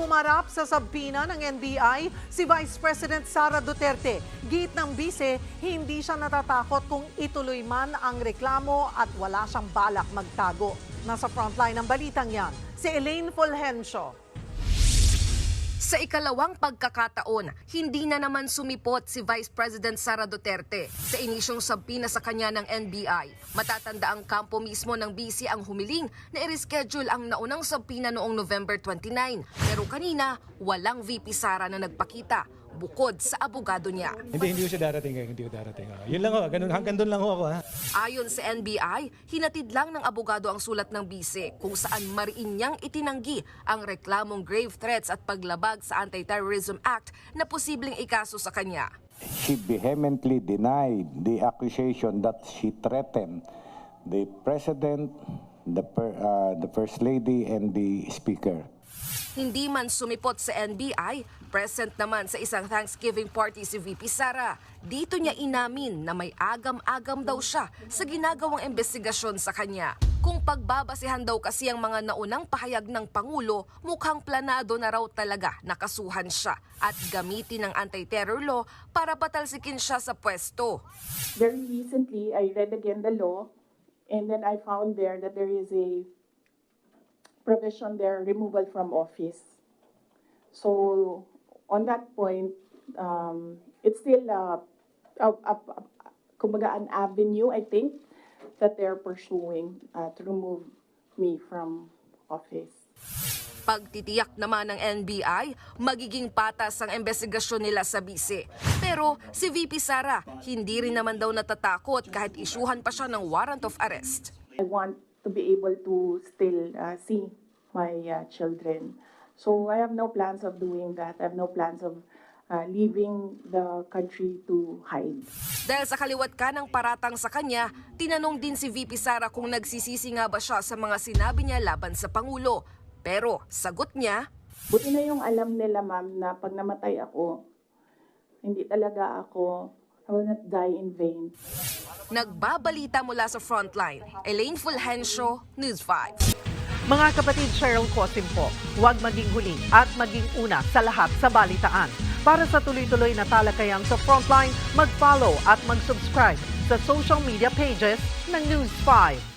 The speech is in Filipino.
humarap sa sabina ng NBI si Vice President Sara Duterte. Git ng bise, hindi siya natatakot kung ituloy man ang reklamo at wala siyang balak magtago. Nasa frontline ng balitang yan, si Elaine Fulgencio. Sa ikalawang pagkakataon, hindi na naman sumipot si Vice President Sara Duterte sa inisyong sabpina sa kanya ng NBI. Matatanda ang kampo mismo ng BC ang humiling na i-reschedule ang naunang sabpina noong November 29. Pero kanina, walang VP Sara na nagpakita bukod sa abogado niya. Hindi, hindi ko siya darating ngayon. Hindi ko darating. Ah, yun lang ho. Ganun, hanggang doon lang ho ako. Ha? Ayon sa NBI, hinatid lang ng abogado ang sulat ng bise kung saan mariin niyang itinanggi ang reklamong grave threats at paglabag sa Anti-Terrorism Act na posibleng ikaso sa kanya. she vehemently denied the accusation that she threatened the president, the per, uh, the first lady, and the speaker. Hindi man sumipot sa NBI, present naman sa isang Thanksgiving party si VP Sara. Dito niya inamin na may agam-agam daw siya sa ginagawang investigasyon sa kanya. Kung pagbabasehan daw kasi ang mga naunang pahayag ng Pangulo, mukhang planado na raw talaga nakasuhan siya at gamitin ng anti-terror law para patalsikin siya sa pwesto. Very recently, I read again the law, and then I found there that there is a provision there, removal from office. So, on that point, um, it's still uh, a, a, a, kumbaga an avenue, I think, that they're pursuing uh, to remove me from office. Pagtitiyak naman ng NBI, magiging patas ang investigasyon nila sa bise. Pero si VP Sara, hindi rin naman daw natatakot kahit isyuhan pa siya ng warrant of arrest. I want to be able to still uh, see my uh, children. So I have no plans of doing that. I have no plans of uh, leaving the country to hide. Dahil sa kaliwat ka ng paratang sa kanya, tinanong din si VP Sara kung nagsisisi nga ba siya sa mga sinabi niya laban sa Pangulo. Pero sagot niya, Buti na yung alam nila, ma'am, na pag namatay ako, hindi talaga ako, I will not die in vain. nagbabalita mula sa frontline. Elaine Fulgencio, News 5. Mga kapatid Cheryl Cosim po, huwag maging huli at maging una sa lahat sa balitaan. Para sa tuloy-tuloy na talakayan sa Frontline, mag-follow at mag-subscribe sa social media pages ng News 5.